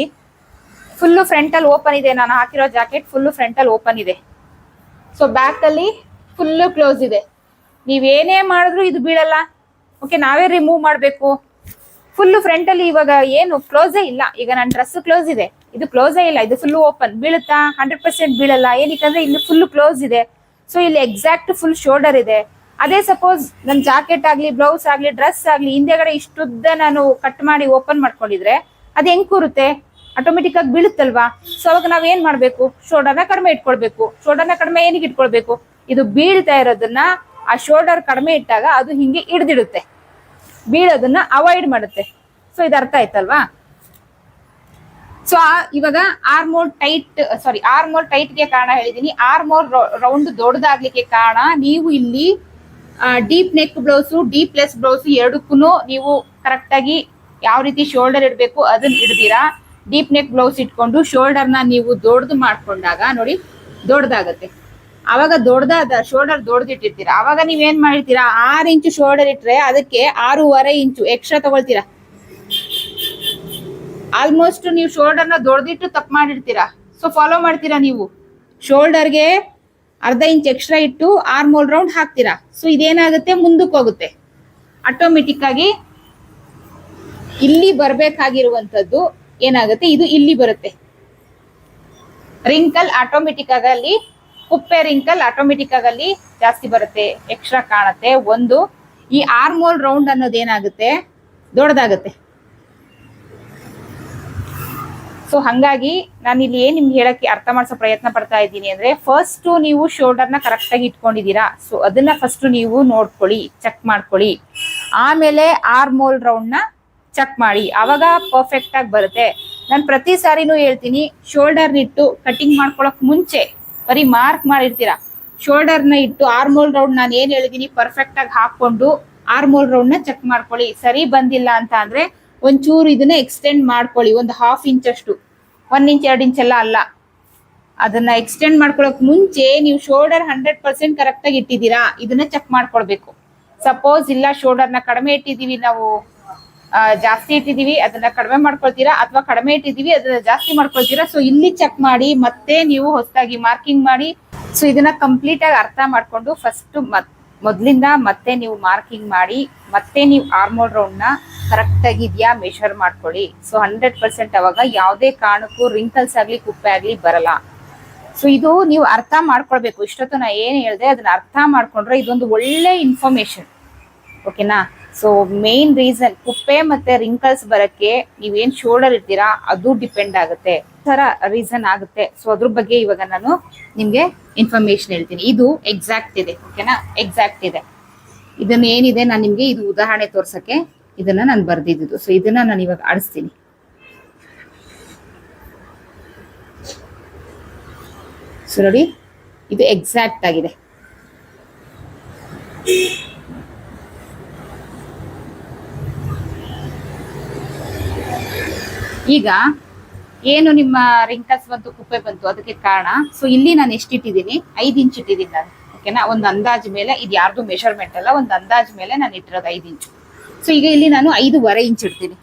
ಫುಲ್ಲು ಫ್ರಂಟಲ್ ಓಪನ್ ಇದೆ. ನಾನು ಹಾಕಿರೋ ಜಾಕೆಟ್ ಫುಲ್ಲು ಫ್ರಂಟಲ್ ಓಪನ್ ಇದೆ. ಸೊ ಬ್ಯಾಕ್ ಅಲ್ಲಿ ಫುಲ್ಲು ಕ್ಲೋಸ್ ಇದೆ. ನೀವೇನೇ ಮಾಡಿದ್ರು ಇದು ಬೀಳಲ್ಲ. ಓಕೆ ನಾವೇ ರಿಮೂವ್ ಮಾಡಬೇಕು. ಫುಲ್ಲು ಫ್ರಂಟಲ್ಲಿ ಇವಾಗ ಏನು ಕ್ಲೋಸೇ ಇಲ್ಲ. ಈಗ ನನ್ನ ಡ್ರೆಸ್ ಕ್ಲೋಸ್ ಇದೆ. ಇದು ಕ್ಲೋಸೇ ಇಲ್ಲ, ಇದು ಫುಲ್ ಓಪನ್ ಬೀಳುತ್ತಾ? ಹಂಡ್ರೆಡ್ ಪರ್ಸೆಂಟ್ ಬೀಳಲ್ಲ. ಏನಕ್ಕಂದ್ರೆ ಇಲ್ಲಿ ಫುಲ್ ಕ್ಲೋಸ್ ಇದೆ. ಸೊ ಇಲ್ಲಿ ಎಕ್ಸಾಕ್ಟ್ ಫುಲ್ ಶೋಲ್ಡರ್ ಇದೆ. ಅದೇ ಸಪೋಸ್ ನನ್ನ ಜಾಕೆಟ್ ಆಗ್ಲಿ ಬ್ಲೌಸ್ ಆಗ್ಲಿ ಡ್ರೆಸ್ ಆಗ್ಲಿ, ಹಿಂದೆಗಡೆ ಇಷ್ಟುದ್ದ ನಾನು ಕಟ್ ಮಾಡಿ ಓಪನ್ ಮಾಡ್ಕೊಂಡಿದ್ರೆ ಅದು ಹೆಂಗ್ ಕೂರುತ್ತೆ? ಆಟೋಮೆಟಿಕ್ ಆಗಿ ಬೀಳುತ್ತಲ್ವಾ? ಸೊ ಅವಾಗ ನಾವ್ ಏನ್ ಮಾಡ್ಬೇಕು? ಶೋಲ್ಡರ್ನ ಕಡಿಮೆ ಇಟ್ಕೊಳ್ಬೇಕು. ಶೋಲ್ಡರ್ನ ಕಡಿಮೆ ಏನಿಗೆ ಇಟ್ಕೊಳ್ಬೇಕು? ಇದು ಬೀಳ್ತಾ ಇರೋದನ್ನ ಆ ಶೋಲ್ಡರ್ ಕಡಿಮೆ ಇಟ್ಟಾಗ ಅದು ಹಿಂಗೆ ಹಿಡ್ದಿಡುತ್ತೆ. ಬೀಳೋದನ್ನ ಅವಾಯ್ಡ್ ಮಾಡುತ್ತೆ. ಸೊ ಇದು ಅರ್ಥ ಆಯ್ತಲ್ವಾ? ಸೊ ಇವಾಗ ಆರ್ಮೋಲ್ ಟೈಟ್ ಸಾರಿ ಆರ್ಮೋಲ್ ಟೈಟ್ಗೆ ಕಾರಣ ಹೇಳಿದೀನಿ ಆರ್ಮೋಲ್ ರೌಂಡ್ ದೊಡ್ಡದಾಗ್ಲಿಕ್ಕೆ ಕಾರಣ ನೀವು ಇಲ್ಲಿ deep neck blouse deep less blouse ಎರಡಕ್ಕೂ ನೀವು ಕರೆಕ್ಟ್ ಆಗಿ ಯಾವ ರೀತಿ ಶೋಲ್ಡರ್ ಇಡಬೇಕು ಅದನ್ನ ಹಿಡ್ದಿರಾ ಡೀಪ್ ನೆಕ್ ಬ್ಲೌಸ್ ಇಟ್ಕೊಂಡು ಶೋಲ್ಡರ್ನ ನೀವು ದೊಡ್ಡದು ಮಾಡ್ಕೊಂಡಾಗ ನೋಡಿ ದೊಡ್ಡದಾಗತ್ತೆ. ಅವಾಗ ದೊಡ್ಡದಾದ ಶೋಲ್ಡರ್ ದೊಡ್ಡದಿಟ್ಟಿರ್ತೀರಾ? ಅವಾಗ ನೀವೇನ್ ಮಾಡಿರ್ತೀರಾ ಆರು ಇಂಚು ಶೋಲ್ಡರ್ ಇಟ್ರೆ ಅದಕ್ಕೆ ಆರೂವರೆ ಇಂಚು ಎಕ್ಸ್ಟ್ರಾ ತಗೊಳ್ತೀರಾ? ಆಲ್ಮೋಸ್ಟ್ ನೀವು ಶೋಲ್ಡರ್ನ ದೊಡ್ದಿಟ್ಟು ತಪ್ಪು ಮಾಡಿರ್ತೀರಾ? ಸೊ ಫಾಲೋ ಮಾಡ್ತೀರಾ ನೀವು? ಶೋಲ್ಡರ್ಗೆ ಅರ್ಧ ಇಂಚ್ ಎಕ್ಸ್ಟ್ರಾ ಇಟ್ಟು ಆರ್ಮೋಲ್ ರೌಂಡ್ ಹಾಕ್ತೀರಾ? ಸೊ ಇದೇನಾಗುತ್ತೆ? ಮುಂದಕ್ಕೆ ಹೋಗುತ್ತೆ. ಆಟೋಮೆಟಿಕ್ ಇಲ್ಲಿ ಬರಬೇಕಾಗಿರುವಂಥದ್ದು ಏನಾಗುತ್ತೆ? ಇದು ಇಲ್ಲಿ ಬರುತ್ತೆ. ರಿಂಕಲ್ ಆಟೋಮೆಟಿಕ್ ಆಗಲ್ಲಿ ಕುಪ್ಪೆ ರಿಂಕಲ್ ಆಟೋಮೆಟಿಕ್ ಆಗಲ್ಲಿ ಜಾಸ್ತಿ ಬರುತ್ತೆ. ಎಕ್ಸ್ಟ್ರಾ ಕಾಣುತ್ತೆ. ಒಂದು, ಈ ಆರ್ಮೋಲ್ ರೌಂಡ್ ಅನ್ನೋದು ಏನಾಗುತ್ತೆ? ದೊಡ್ಡದಾಗುತ್ತೆ. ಸೊ ಹಂಗಾಗಿ ನಾನು ಇಲ್ಲಿ ಏನ್ ನಿಮ್ಗೆ ಹೇಳಕ್ಕೆ ಅರ್ಥ ಮಾಡಿಸೋ ಪ್ರಯತ್ನ ಪಡ್ತಾ ಇದ್ದೀನಿ ಅಂದ್ರೆ ಫಸ್ಟ್ ನೀವು ಶೋಲ್ಡರ್ನ ಕರೆಕ್ಟ್ ಆಗಿ ಇಟ್ಕೊಂಡಿದ್ದೀರಾ. ಸೊ ಅದನ್ನ ಫಸ್ಟ್ ನೀವು ನೋಡ್ಕೊಳ್ಳಿ ಚೆಕ್ ಮಾಡ್ಕೊಳ್ಳಿ. ಆಮೇಲೆ ಆರ್ಮೋಲ್ ರೌಂಡ್ನ ಚೆಕ್ ಮಾಡಿ. ಅವಾಗ ಪರ್ಫೆಕ್ಟ್ ಆಗಿ ಬರುತ್ತೆ. ನಾನು ಪ್ರತಿ ಸಾರಿನೂ ಹೇಳ್ತೀನಿ ಶೋಲ್ಡರ್ ಇಟ್ಟು ಕಟಿಂಗ್ ಮಾಡ್ಕೊಳಕ್ ಮುಂಚೆ ಬರೀ ಮಾರ್ಕ್ ಮಾಡಿರ್ತೀರಾ. ಶೋಲ್ಡರ್ನ ಇಟ್ಟು ಆರ್ಮೋಲ್ ರೌಂಡ್ ನಾನು ಏನ್ ಹೇಳಿದೀನಿ ಪರ್ಫೆಕ್ಟ್ ಆಗಿ ಹಾಕೊಂಡು ಆರ್ಮೋಲ್ ರೌಂಡ್ನ ಚೆಕ್ ಮಾಡ್ಕೊಳ್ಳಿ. ಸರಿ ಬಂದಿಲ್ಲ ಅಂತ ಅಂದ್ರೆ ಒಂಚೂರು ಇದನ್ನ ಎಕ್ಸ್ಟೆಂಡ್ ಮಾಡ್ಕೊಳ್ಳಿ, ಒಂದು ಹಾಫ್ ಇಂಚ್ ಅಷ್ಟು. ಒನ್ ಇಂಚ್ ಎರಡು ಇಂಚ್ ಎಲ್ಲ ಅಲ್ಲ. ಅದನ್ನ ಎಕ್ಸ್ಟೆಂಡ್ ಮಾಡ್ಕೊಳಕ್ ಮುಂಚೆ ನೀವು ಶೋಲ್ಡರ್ ಹಂಡ್ರೆಡ್ ಪರ್ಸೆಂಟ್ ಕರೆಕ್ಟ್ ಆಗಿ ಇಟ್ಟಿದ್ದೀರಾ, ಇದನ್ನ ಚೆಕ್ ಮಾಡ್ಕೊಳ್ಬೇಕು. ಸಪೋಸ್ ಇಲ್ಲ ಶೋಲ್ಡರ್ನ ಕಡಿಮೆ ಇಟ್ಟಿದೀವಿ ನಾವು ಜಾಸ್ತಿ ಇಟ್ಟಿದೀವಿ ಅದನ್ನ ಕಡಿಮೆ ಮಾಡ್ಕೊಳ್ತೀರಾ, ಅಥವಾ ಕಡಿಮೆ ಇಟ್ಟಿದೀವಿ ಅದನ್ನ ಜಾಸ್ತಿ ಮಾಡ್ಕೊಳ್ತೀರಾ ಸೊ ಇಲ್ಲಿ ಚೆಕ್ ಮಾಡಿ, ಮತ್ತೆ ನೀವು ಹೊಸದಾಗಿ ಮಾರ್ಕಿಂಗ್ ಮಾಡಿ ಸೊ ಇದನ್ನ ಕಂಪ್ಲೀಟ್ ಆಗಿ ಅರ್ಥ ಮಾಡ್ಕೊಂಡು ಫಸ್ಟ್ ಮೊದ್ಲಿಂದ ಮತ್ತೆ ನೀವು ಮಾರ್ಕಿಂಗ್ ಮಾಡಿ, ಮತ್ತೆ ನೀವು ಆರ್ಮೋಲ್ ರೌಂಡ್ನ ಕರೆಕ್ಟ್ ಆಗಿದ್ಯಾ ಮೆಷರ್ ಮಾಡ್ಕೊಳ್ಳಿ. ಸೊ ಹಂಡ್ರೆಡ್ ಪರ್ಸೆಂಟ್ ಅವಾಗ ಯಾವುದೇ ಕಾರಣಕ್ಕೂ ರಿಂಕಲ್ಸ್ ಆಗ್ಲಿ, ಕುಪ್ಪೆ ಆಗ್ಲಿ ಬರಲ್ಲ. ಸೊ ಇದು ನೀವು ಅರ್ಥ ಮಾಡ್ಕೊಳ್ಬೇಕು. ಇಷ್ಟೊತ್ತು ನಾ ಏನು ಹೇಳಿದೆ, ಅದನ್ನ ಅರ್ಥ ಮಾಡ್ಕೊಂಡ್ರೆ ಇದೊಂದು ಒಳ್ಳೆ ಇನ್ಫಾರ್ಮೇಶನ್ ಓಕೆನಾ ಸೊ ಮೇನ್ ರೀಸನ್ ಕುಪ್ಪೆ ಮತ್ತೆ ರಿಂಕಲ್ಸ್ ಬರಕ್ಕೆ ನೀವೇನ್ ಶೋಲ್ಡರ್ ಇರ್ತೀರಾ ಅದು ಡಿಪೆಂಡ್ ಆಗುತ್ತೆ. ತರ ರೀಸನ್ ಆಗುತ್ತೆ. ಸೊ ಅದ್ರ ಬಗ್ಗೆ ಇವಾಗ ನಾನು ನಿಮ್ಗೆ ಇನ್ಫಾರ್ಮೇಶನ್ ಹೇಳ್ತೀನಿ. ಇದು ಎಕ್ಸಾಕ್ಟ್ ಇದೆ. ಓಕೆನಾ ಎಕ್ಸಾಕ್ಟ್ ಇದೆ. ಇದನ್ನ ಏನಿದೆ ನಾನು ನಿಮ್ಗೆ ಇದು ಉದಾಹರಣೆ ತೋರ್ಸಕ್ಕೆ. ಇದನ್ನ ನಾನು ಬರ್ದಿದ್ದು. ಸೊ ಇದನ್ನ ನಾನು ಇವಾಗ ಆಡಿಸ್ತೀನಿ. ಸೊ ನೋಡಿ, ಇದು ಎಕ್ಸಾಕ್ಟ್ ಆಗಿದೆ. ಈಗ, ಏನು ನಿಮ್ಮ ರಿಂಕಲ್ಸ್ ಬಂತು ಕುಪ್ಪೆ ಬಂತು, ಅದಕ್ಕೆ ಕಾರಣ ಸೊ ಇಲ್ಲಿ ನಾನು ಎಷ್ಟು ಇಟ್ಟಿದ್ದೀನಿ ಐದು ಇಂಚ್ ಇಟ್ಟಿದ್ದೀನಿ ನಾನು ಓಕೆನಾ ಒಂದು ಅಂದಾಜ್ ಮೇಲೆ ಇದು ಯಾರ್ದು ಮೆಷರ್ಮೆಂಟ್ ಅಲ್ಲ, ಒಂದು ಅಂದಾಜ್ ಮೇಲೆ ನಾನು ಇಟ್ಟಿರೋದು ಐದು ಇಂಚು. ಸೊ ಈಗ ಇಲ್ಲಿ ನಾನು ಐದೂವರೆ ಇಂಚ್ ಇಡ್ತೀನಿ.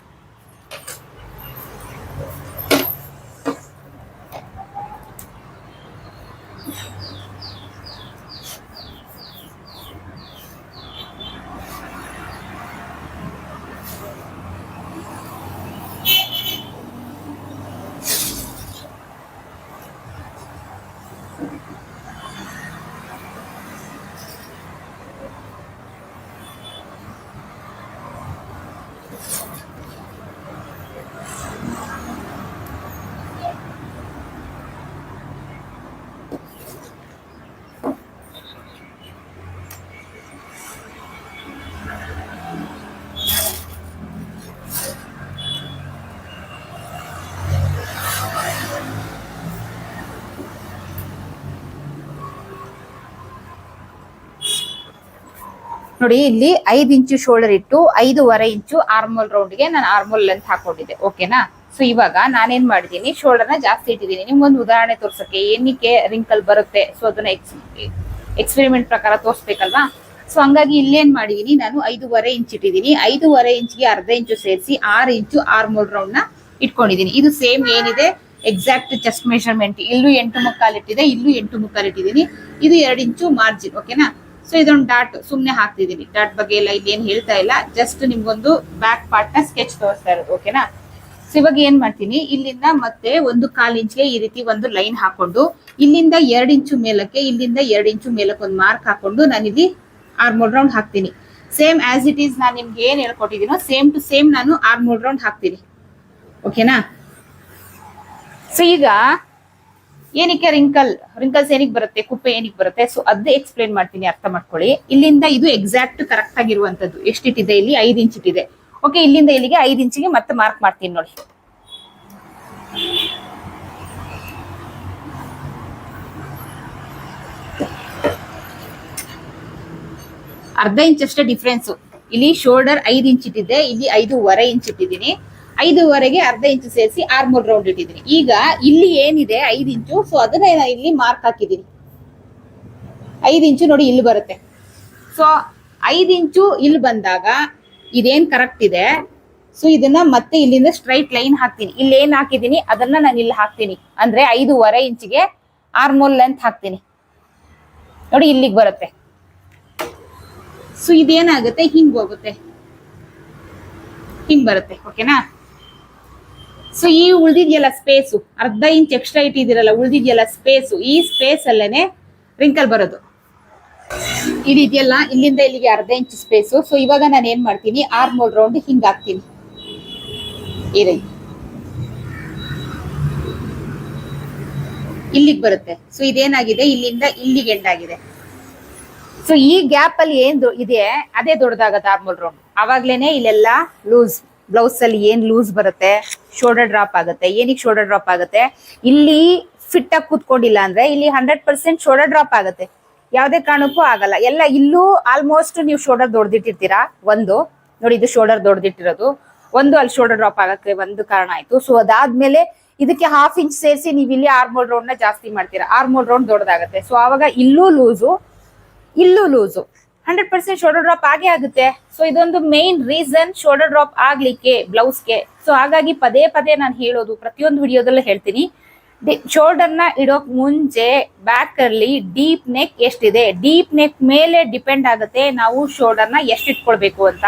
ನೋಡಿ, ಇಲ್ಲಿ ಐದು ಇಂಚು ಶೋಲ್ಡರ್ ಇಟ್ಟು ಐದೂವರೆ ಇಂಚು ಆರ್ಮೋಲ್ ರೌಂಡ್ಗೆ ನಾನು ಆರ್ಮೋಲ್ ಲೆಂತ್ ಹಾಕೊಂಡಿದ್ದೆ. ಓಕೆನಾ ಸೊ ಇವಾಗ ನಾನೇನ್ ಮಾಡಿದ್ದೀನಿ? ಶೋಲ್ಡರ್ನ ಜಾಸ್ತಿ ಇಟ್ಟಿದ್ದೀನಿ. ನಿಮ್ಗೊಂದು ಉದಾಹರಣೆ ತೋರ್ಸಕ್ಕೆ. ಏನಕ್ಕೆ ರಿಂಕಲ್ ಬರುತ್ತೆ? ಸೊ ಅದನ್ನ ಎಕ್ಸ್ ಎಕ್ಸ್ಪೆರಿಮೆಂಟ್ ಪ್ರಕಾರ ತೋರಿಸ್ಬೇಕಲ್ವಾ? ಸೊ ಹಂಗಾಗಿ ಇಲ್ಲೇನ್ ಮಾಡಿದೀನಿ? ನಾನು ಐದೂವರೆ ಇಂಚ್ ಇಟ್ಟಿದ್ದೀನಿ ಐದೂವರೆ ಇಂಚ್ಗೆ ಅರ್ಧ ಇಂಚು ಸೇರಿಸಿ ಆರು ಇಂಚು ಆರ್ಮೋಲ್ ರೌಂಡ್ನ ಇಟ್ಕೊಂಡಿದ್ದೀನಿ ಇದು ಸೇಮ್ ಏನಿದೆ? ಎಕ್ಸಾಕ್ಟ್ ಚೆಸ್ಟ್ ಮೆಷರ್ಮೆಂಟ್ ಇಲ್ಲೂ ಎಂಟು ಮುಕ್ಕಾಲು ಇಟ್ಟಿದೆ, ಇಲ್ಲೂ ಎಂಟು ಮುಕ್ಕಾಲು ಇಟ್ಟಿದ್ದೀನಿ ಇದು ಎರಡು ಇಂಚು ಮಾರ್ಜಿನ್ ಓಕೆನಾ ಸೊ ಇದೊಂದು ಡಾಟ್ ಸುಮ್ಮನೆ ಹಾಕ್ತಿದ್ದೀನಿ ಡಾಟ್ ಬಗ್ಗೆ ಎಲ್ಲ ಇಲ್ಲೇನು ಹೇಳ್ತಾ ಇಲ್ಲ. ಜಸ್ಟ್ ನಿಮ್ಗೊಂದು ಬ್ಯಾಕ್ ಪಾರ್ಟ್ನ ಸ್ಕೆಚ್ ತೋರಿಸ್ತಾ ಇರೋದು ಓಕೆನಾ ಸೊ ಇವಾಗ ಏನ್ ಮಾಡ್ತೀನಿ? ಇಲ್ಲಿಂದ ಮತ್ತೆ ಒಂದು ಕಾಲ್ ಇಂಚ್ಗೆ ಈ ರೀತಿ ಒಂದು ಲೈನ್ ಹಾಕೊಂಡು, ಇಲ್ಲಿಂದ ಎರಡು ಇಂಚು ಮೇಲಕ್ಕೆ, ಇಲ್ಲಿಂದ ಎರಡು ಇಂಚು ಮೇಲಕ್ಕೆ ಒಂದು ಮಾರ್ಕ್ ಹಾಕೊಂಡು ನಾನು ಇಲ್ಲಿ ಆರ್ಮೋಲ್ ರೌಂಡ್ ಹಾಕ್ತೀನಿ. ಸೇಮ್ ಆಸ್ ಇಟ್ ಈಸ್ ನಾನು ನಿಮ್ಗೆ ಏನ್ ಹೇಳ್ಕೊಟ್ಟಿದ್ದೀನೋ ಸೇಮ್ ಟು ಸೇಮ್ ನಾನು ಆರ್ಮೋಲ್ ರೌಂಡ್ ಹಾಕ್ತೀನಿ. ಓಕೆನಾ ಸೊ ಈಗ ಏನಕ್ಕೆ ರಿಂಕಲ್ ರಿಂಕಲ್ಸ್ ಏನಕ್ಕೆ ಬರುತ್ತೆ, ಕುಪ್ಪೆ ಏನಕ್ಕೆ ಬರುತ್ತೆ? ಸೊ ಅದೇ ಎಕ್ಸ್ಪ್ಲೇನ್ ಮಾಡ್ತೀನಿ, ಅರ್ಥ ಮಾಡ್ಕೊಳ್ಳಿ. ಇಲ್ಲಿಂದ ಇದು ಎಕ್ಸಾಕ್ಟ್ ಕರೆಕ್ಟ್ ಆಗಿರುವಂತದ್ದು. ಎಷ್ಟಿಟ್ಟಿದೆ ಇಲ್ಲಿ? ಐದು ಇಂಚ್ ಇಟ್ಟಿದೆ. ಓಕೆ ಇಲ್ಲಿಂದ ಇಲ್ಲಿಗೆ ಐದು ಇಂಚಿಗೆ ಮತ್ತೆ ಮಾರ್ಕ್ ಮಾಡ್ತೀನಿ ನೋಡಿ. ಅರ್ಧ ಇಂಚ್ ಅಷ್ಟೇ ಡಿಫ್ರೆನ್ಸ್ ಇಲ್ಲಿ ಶೋಲ್ಡರ್ ಐದು ಇಂಚ್ ಇಟ್ಟಿದೆ ಇಲ್ಲಿ ಐದೂವರೆ ಇಂಚ್ ಇಟ್ಟಿದ್ದೀನಿ. ಐದೂವರೆಗೆ ಅರ್ಧ ಇಂಚು ಸೇರಿಸಿ ಆರ್ಮೂರ್ ರೌಂಡ್ ಇಟ್ಟಿದ್ದೀನಿ. ಈಗ ಇಲ್ಲಿ ಏನಿದೆ? ಐದು ಇಂಚು. ಸೊ ಅದನ್ನ ನಾನು ಇಲ್ಲಿ ಮಾರ್ಕ್ ಹಾಕಿದ್ದೀನಿ. ಐದು ಇಂಚು ನೋಡಿ ಇಲ್ಲಿ ಬರುತ್ತೆ. ಸೊ ಐದು ಇಂಚು ಇಲ್ಲಿ ಬಂದಾಗ ಇದೇನ್ ಕರೆಕ್ಟ್ ಇದೆ? ಸೊ ಇದನ್ನ ಮತ್ತೆ ಇಲ್ಲಿಂದ ಸ್ಟ್ರೈಟ್ ಲೈನ್ ಹಾಕ್ತೀನಿ. ಇಲ್ಲಿ ಏನ್ ಹಾಕಿದೀನಿ ಅದನ್ನ ನಾನು ಇಲ್ಲಿ ಹಾಕ್ತೀನಿ. ಅಂದ್ರೆ ಐದೂವರೆ ಇಂಚಿಗೆ ಆರ್ಮೋಲ್ ಲೆಂತ್ ಹಾಕ್ತೀನಿ. ನೋಡಿ ಇಲ್ಲಿಗೆ ಬರುತ್ತೆ. ಸೊ ಇದೇನಾಗುತ್ತೆ? ಹಿಂಗ್ ಹೋಗುತ್ತೆ. ಹಿಂಗ್ ಬರುತ್ತೆ. ಓಕೆನಾ ಸೊ ಈ ಉಳ್ದಿದ್ಯಲ್ಲ ಸ್ಪೇಸು ಅರ್ಧ ಇಂಚ್ ಎಕ್ಸ್ಟ್ರಾ ಇಟ್ಟಿದ್ದೀರಲ್ಲ, ಉಳ್ದಿದ್ಯಲ್ಲ ಸ್ಪೇಸು ಈ ಸ್ಪೇಸ್ ಅಲ್ಲೇನೆ ರಿಂಕಲ್ ಬರೋದು. ಇದೆಯಲ್ಲ ಇಲ್ಲಿಂದ ಇಲ್ಲಿಗೆ ಅರ್ಧ ಇಂಚ್ ಸ್ಪೇಸು ಸೊ ಇವಾಗ ನಾನು ಏನ್ ಮಾಡ್ತೀನಿ ಆರ್ಮೋಲ್ ರೌಂಡ್ ಹಿಂಗ್ ಹಾಕ್ತೀನಿ. ಇಲ್ಲಿಗೆ ಬರುತ್ತೆ. ಸೊ ಇದೇನಾಗಿದೆ? ಇಲ್ಲಿಂದ ಇಲ್ಲಿಗೆ ಎಂಡ್ ಆಗಿದೆ. ಸೊ ಈ ಗ್ಯಾಪ್ ಅಲ್ಲಿ ಏನ್ ಇದೆ? ಅದೇ ದೊಡ್ಡದಾಗತ್ತೆ ಆರ್ಮೋಲ್ ರೌಂಡ್ ಅವಾಗ್ಲೇನೆ ಇಲ್ಲೆಲ್ಲ ಲೂಸ್ ಬ್ಲೌಸ್ ಅಲ್ಲಿ ಏನ್ ಲೂಸ್ ಬರುತ್ತೆ ಶೋಲ್ಡರ್ ಡ್ರಾಪ್ ಆಗುತ್ತೆ, ಏನಕ್ಕೆ ಶೋಲ್ಡರ್ ಡ್ರಾಪ್ ಆಗುತ್ತೆ, ಇಲ್ಲಿ ಫಿಟ್ ಆಗಿ ಕೂತ್ಕೊಂಡಿಲ್ಲ ಅಂದ್ರೆ ಇಲ್ಲಿ ಹಂಡ್ರೆಡ್ ಪರ್ಸೆಂಟ್ ಶೋಲ್ಡರ್ ಡ್ರಾಪ್ ಆಗುತ್ತೆ. ಯಾವ್ದೇ ಕಾರಣಕ್ಕೂ ಆಗಲ್ಲ. ಎಲ್ಲ ಇಲ್ಲೂ ಆಲ್ಮೋಸ್ಟ್ ನೀವು ಶೋಲ್ಡರ್ ದೊಡ್ದಿಟ್ಟಿರ್ತೀರಾ? ಒಂದು. ನೋಡಿ, ಇದು ಶೋಲ್ಡರ್ ದೊಡ್ದಿಟ್ಟಿರೋದು. ಒಂದು, ಅಲ್ಲಿ ಶೋಲ್ಡರ್ ಡ್ರಾಪ್ ಆಗಕ್ಕೆ ಒಂದು ಕಾರಣ ಆಯ್ತು. ಸೊ ಅದಾದ್ಮೇಲೆ ಇದಕ್ಕೆ ಹಾಫ್ ಇಂಚ್ ಸೇರಿಸಿ ನೀವು ಇಲ್ಲಿ ಆರ್ಮೋಲ್ ರೌಂಡ್ನ ಜಾಸ್ತಿ ಮಾಡ್ತೀರಾ. ಆರ್ಮೋಲ್ ರೌಂಡ್ ದೊಡ್ಡದಾಗತ್ತೆ ಸೊ ಅವಾಗ ಇಲ್ಲೂ ಲೂಸು ಇಲ್ಲೂ loose hundred percent shoulder drop ಆಗೇ ಆಗುತ್ತೆ. ಸೊ ಇದೊಂದು ಮೇನ್ ರೀಸನ್ ಶೋಲ್ಡರ್ ಡ್ರಾಪ್ ಆಗ್ಲಿಕ್ಕೆ ಬ್ಲೌಸ್ಗೆ ಸೊ ಹಾಗಾಗಿ ಪದೇ ಪದೇ ನಾನು ಹೇಳೋದು, ಪ್ರತಿಯೊಂದು ವಿಡಿಯೋದಲ್ಲೂ ಹೇಳ್ತೀನಿ. ಶೋಲ್ಡರ್ನ ಇಡೋಕ್ ಮುಂಚೆ ಬ್ಯಾಕ್ ಅಲ್ಲಿ ಡೀಪ್ ನೆಕ್ ಎಷ್ಟಿದೆ? ಡೀಪ್ ನೆಕ್ ಮೇಲೆ ಡಿಪೆಂಡ್ ಆಗುತ್ತೆ ನಾವು ಶೋಲ್ಡರ್ನ ಎಷ್ಟು ಇಟ್ಕೊಳ್ಬೇಕು ಅಂತ.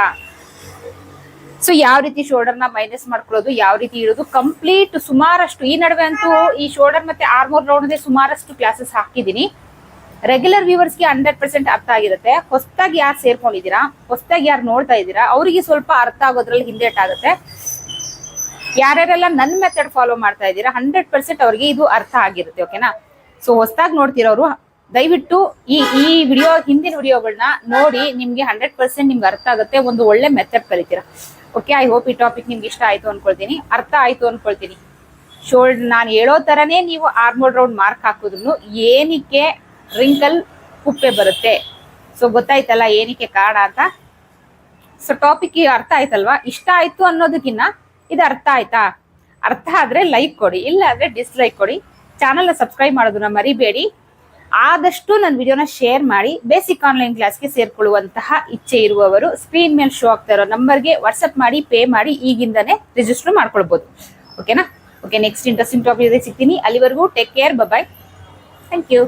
ಸೊ ಯಾವ ರೀತಿ ಶೋಲ್ಡರ್ನ ಮೈನಸ್ ಮಾಡ್ಕೊಳ್ಳೋದು, ಯಾವ ರೀತಿ ಇಡೋದು? ಕಂಪ್ಲೀಟ್ ಸುಮಾರಷ್ಟು ಈ ನಡುವೆ ಅಂತೂ ಈ ಶೋಲ್ಡರ್ ಮತ್ತೆ ಆರ್ಮೋರ್ ರೌಂಡ್ ಸುಮಾರಷ್ಟು ಕ್ಲಾಸಸ್ ಹಾಕಿದೀನಿ ರೆಗ್ಯುಲರ್ ವ್ಯೂವರ್ಸ್ಗೆ ಹಂಡ್ರೆಡ್ ಪರ್ಸೆಂಟ್ ಅರ್ಥ ಆಗಿರುತ್ತೆ. ಹೊಸದಾಗಿ ಯಾರು ಸೇರ್ಕೊಂಡಿದ್ದೀರಾ? ಹೊಸದಾಗಿ ಯಾರು ನೋಡ್ತಾ ಇದ್ದೀರಾ? ಅವರಿಗೆ ಸ್ವಲ್ಪ ಅರ್ಥ ಆಗೋದ್ರಲ್ಲಿ ಹಿಂದೇಟ್ ಆಗುತ್ತೆ. ಯಾರ್ಯಾರೆಲ್ಲ ನನ್ನ ಮೆಥಡ್ ಫಾಲೋ ಮಾಡ್ತಾ ಇದ್ದೀರಾ ಹಂಡ್ರೆಡ್ ಪರ್ಸೆಂಟ್ ಅವ್ರಿಗೆ ಇದು ಅರ್ಥ ಆಗಿರುತ್ತೆ ಓಕೆನಾ ಸೊ ಹೊಸದಾಗಿ ನೋಡ್ತಿರೋರು, ದಯವಿಟ್ಟು ಈ ಈ ವಿಡಿಯೋ, ಹಿಂದಿನ ವಿಡಿಯೋಗಳನ್ನ ನೋಡಿ ನಿಮ್ಗೆ ಹಂಡ್ರೆಡ್ ಪರ್ಸೆಂಟ್ ನಿಮ್ಗೆ ಅರ್ಥ ಆಗುತ್ತೆ, ಒಂದು ಒಳ್ಳೆ ಮೆಥಡ್ ಕಲಿತೀರಾ. ಓಕೆ ಐ ಹೋಪ್ ಈ ಟಾಪಿಕ್ ನಿಮ್ಗೆ ಇಷ್ಟ ಆಯ್ತು ಅನ್ಕೊಳ್ತೀನಿ. ಅರ್ಥ ಆಯ್ತು ಅನ್ಕೊಳ್ತೀನಿ. ಶೋಲ್ಡ್ ನಾನು ಹೇಳೋ ತರನೇ ನೀವು ಆರ್ಮೋಲ್ ರೌಂಡ್ ಮಾರ್ಕ್ ಹಾಕಿದ್ರು ಏನಕ್ಕೆ ರಿಂಕಲ್ ಕುಪ್ಪೆ ಬರುತ್ತೆ. ಸೊ ಗೊತ್ತಾಯ್ತಲ್ಲ ಏನಕ್ಕೆ ಕಾರಣ ಅಂತ? ಸೊ ಟಾಪಿಕ್ ಅರ್ಥ ಆಯ್ತಲ್ವಾ? ಇಷ್ಟ ಆಯ್ತು ಅನ್ನೋದಕ್ಕಿಂತ ಇದು ಅರ್ಥ ಆಯ್ತಾ? ಅರ್ಥ ಆದ್ರೆ ಲೈಕ್ ಕೊಡಿ, ಇಲ್ಲ ಅಂದ್ರೆ ಡಿಸ್ಲೈಕ್ ಕೊಡಿ. ಚಾನಲ್ನ ಸಬ್ಸ್ಕ್ರೈಬ್ ಮಾಡೋದನ್ನ ಮರಿಬೇಡಿ. ಆದಷ್ಟು ನನ್ನ ವಿಡಿಯೋನ ಶೇರ್ ಮಾಡಿ ಬೇಸಿಕ್ ಆನ್ಲೈನ್ ಕ್ಲಾಸ್ಗೆ ಸೇರ್ಕೊಳ್ಳುವಂತಹ ಇಚ್ಛೆ ಇರುವವರು ಸ್ಕ್ರೀನ್ ಮೇಲೆ ಶೋ ಆಗ್ತಾ ಇರೋ ನಂಬರ್ಗೆ ವಾಟ್ಸಪ್ ಮಾಡಿ ಪೇ ಮಾಡಿ ಈಗಿಂದನೇ ರಿಜಿಸ್ಟರ್ ಮಾಡ್ಕೊಳ್ಬೋದು. ಓಕೆನಾ ಓಕೆ ನೆಕ್ಸ್ಟ್ ಇಂಟ್ರೆಸ್ಟಿಂಗ್ ಟಾಪಿಕ್ ಸಿಗ್ತೀನಿ. ಅಲ್ಲಿವರೆಗೂ take care bye thank you